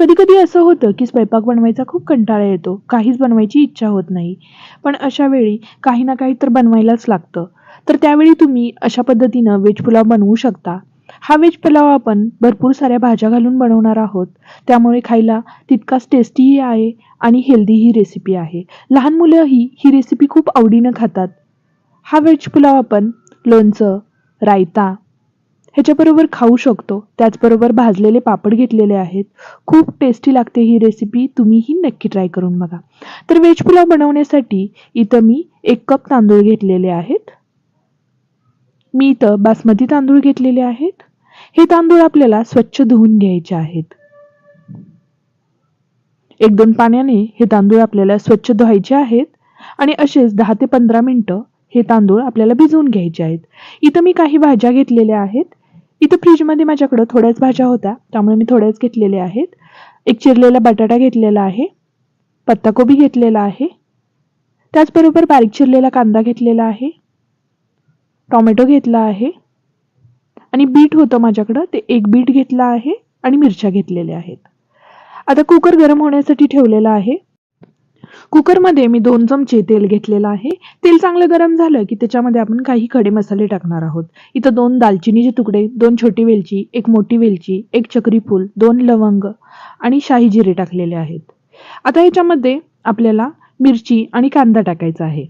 कधी कधी असं होतं की स्वयंपाक बनवायचा खूप कंटाळा येतो काहीच बनवायची इच्छा होत नाही. पण अशा वेळी काही ना काही तर बनवायलाच लागतं. तर त्यावेळी तुम्ही अशा पद्धतीनं व्हेज पुलाव बनवू शकता. हा व्हेज पुलाव आपण भरपूर साऱ्या भाज्या घालून बनवणार आहोत. त्यामुळे खायला तितकाच टेस्टीही आहे आणि हेल्दी ही रेसिपी आहे. लहान मुलंही ही रेसिपी खूप आवडीनं खातात. हा व्हेज पुलाव आपण लोणचं रायता ह्याच्याबरोबर खाऊ शकतो. त्याचबरोबर भाजलेले पापड घेतलेले आहेत. खूप टेस्टी लागते ही रेसिपी तुम्हीही नक्की ट्राय करून बघा. तर व्हेज पुलाव बनवण्यासाठी इथं मी एक कप तांदूळ घेतलेले आहेत. मी इथं बासमती तांदूळ घेतलेले आहेत. हे तांदूळ आपल्याला स्वच्छ धुवून घ्यायचे आहेत. एक दोन पाण्याने हे तांदूळ आपल्याला स्वच्छ धुवायचे आहेत. आणि असेच दहा ते पंधरा मिनटं हे तांदूळ आपल्याला भिजवून घ्यायचे आहेत. इथं मी काही भाज्या घेतलेल्या आहेत. इथं फ्रीजमध्ये माझ्याकडं थोड्याच भाज्या होत्या. त्यामुळे मी थोड्याच घेतलेल्या आहेत. एक चिरलेला बटाटा घेतलेला आहे. पत्ताकोबी घेतलेला आहे. त्याचबरोबर बारीक चिरलेला कांदा घेतलेला आहे. टॉमॅटो घेतला आहे. आणि बीट होतं माझ्याकडं. ते एक बीट घेतला आहे आणि मिरच्या घेतलेल्या आहेत. आता कुकर गरम होण्यासाठी ठेवलेला आहे. कुकरमध्ये मी दोन चमचे तेल घेतलेलं आहे. तेल चांगलं गरम झालं की त्याच्यामध्ये आपण काही खडे मसाले टाकणार आहोत. इथं दोन दालचिनीचे तुकडे दोन छोटी वेलची एक मोठी वेलची एक चक्री फूल दोन लवंग आणि शाही जिरे टाकलेले आहेत. आता याच्यामध्ये आपल्याला मिरची आणि कांदा टाकायचा आहे.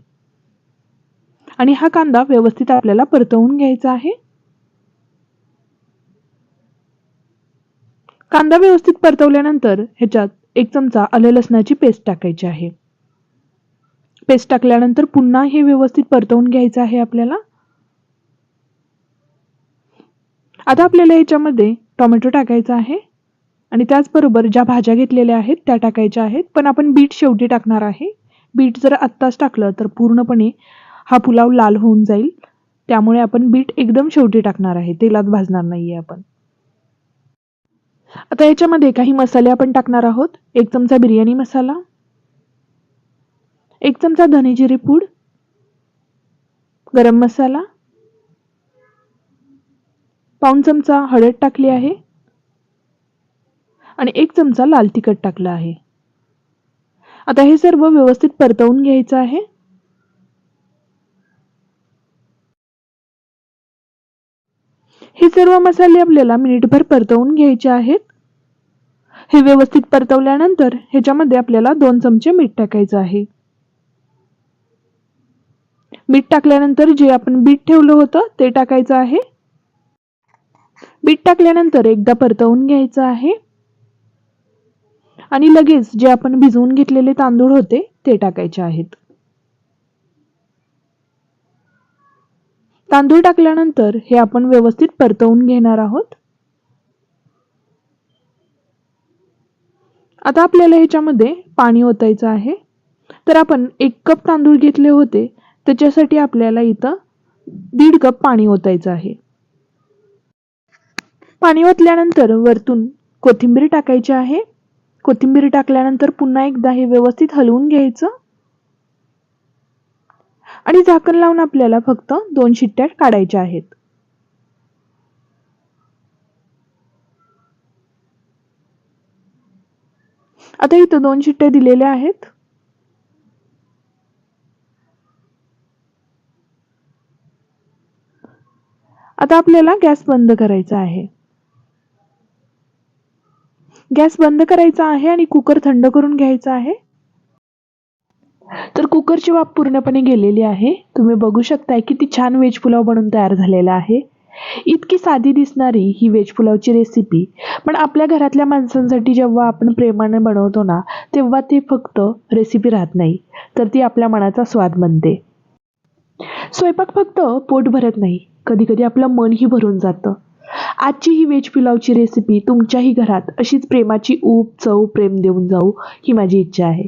आणि हा कांदा व्यवस्थित आपल्याला परतवून घ्यायचा आहे. कांदा व्यवस्थित परतवल्यानंतर ह्याच्यात एक चमचा आलं लसणाची पेस्ट टाकायची आहे. पेस्ट टाकल्यानंतर पुन्हा हे व्यवस्थित परतवून घ्यायचं आहे आपल्याला. आता आपल्याला याच्यामध्ये टोमॅटो टाकायचा आहे आणि त्याचबरोबर ज्या भाज्या घेतलेल्या आहेत त्या टाकायच्या आहेत. पण आपण बीट शेवटी टाकणार आहे. बीट जर आत्ताच टाकलं तर पूर्णपणे हा पुलाव लाल होऊन जाईल. त्यामुळे आपण बीट एकदम शेवटी टाकणार आहे. तेलात भाजणार नाहीये आपण. आता याच्यामध्ये काही मसाले आपण टाकणार आहोत. एक चमचा बिर्याणी मसाला. एक चमचा धनेजिरी पूड. गरम मसाला. पाऊन चमचा हळद टाकली आहे. आणि एक चमचा लाल तिखट टाकला आहे. आता हे सर्व व्यवस्थित परतवून घ्यायचं आहे. हे सर्व मसाले आपल्याला मिनिटभर परतवून घ्यायचे आहेत. हे व्यवस्थित परतवल्यानंतर ह्याच्यामध्ये आपल्याला दोन चमचे मीठ टाकायचं आहे. मीठ टाकल्यानंतर जे आपण बीट ठेवलं होतं ते टाकायचं आहे. बीट टाकल्यानंतर एकदा परतवून घ्यायचं आहे. आणि लगेच जे आपण भिजवून घेतलेले तांदूळ होते ते टाकायचे आहेत. तांदूळ टाकल्यानंतर हे आपण व्यवस्थित परतवून घेणार आहोत. आता आपल्याला ह्याच्यामध्ये पाणी ओतायचं आहे. तर आपण एक कप तांदूळ घेतले होते. त्याच्यासाठी आपल्याला इथं दीड कप पाणी ओतायचं आहे. पाणी ओतल्यानंतर वरतून कोथिंबीर टाकायची आहे. कोथिंबीर टाकल्यानंतर पुन्हा एकदा हे व्यवस्थित हलवून घ्यायचं. आणि झाकण लावून आपल्याला फक्त दोन शिट्ट्या काढायच्या आहेत. आता इथं दोन शिट्ट्या दिलेल्या आहेत. आता आपल्याला गॅस बंद करायचा आहे. गॅस बंद करायचा आहे आणि कुकर थंड करून घ्यायचा आहे. तर कुकरची वाफ पूर्णपणे गेलेली आहे. तुम्ही बघू शकताय किती छान व्हेज पुलाव बनून तयार झालेला आहे. इतकी साधी दिसणारी ही व्हेज पुलावची रेसिपी पण आपल्या घरातल्या माणसांसाठी जेव्हा आपण प्रेमाने बनवतो ना तेव्हा ती फक्त रेसिपी राहत नाही. तर ती आपल्या मनाचा स्वाद बनते. स्वयंपाक फक्त पोट भरत नाही. कधी कधी आपलं मनही भरून जातं. आजची ही व्हेज पुलावची रेसिपी तुमच्याही घरात अशीच प्रेमाची ऊब चव प्रेम देऊन जाऊ ही माझी इच्छा आहे.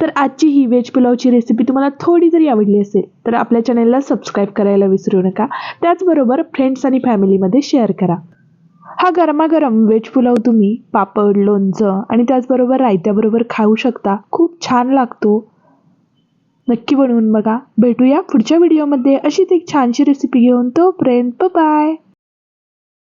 तर आजची ही व्हेज पुलावची रेसिपी तुम्हाला थोडी जरी आवडली असेल तर आपल्या चॅनलला सबस्क्राईब करायला विसरू नका. त्याचबरोबर फ्रेंड्स आणि फॅमिलीमध्ये शेअर करा. हा गरमागरम व्हेज पुलाव तुम्ही पापड लोणचं आणि त्याचबरोबर रायत्याबरोबर खाऊ शकता. खूप छान लागतो. नक्की बनवून बघा. भेटूया पुढच्या व्हिडिओमध्ये अशीच एक छानशी रेसिपी घेऊन तोपर्यंत बाय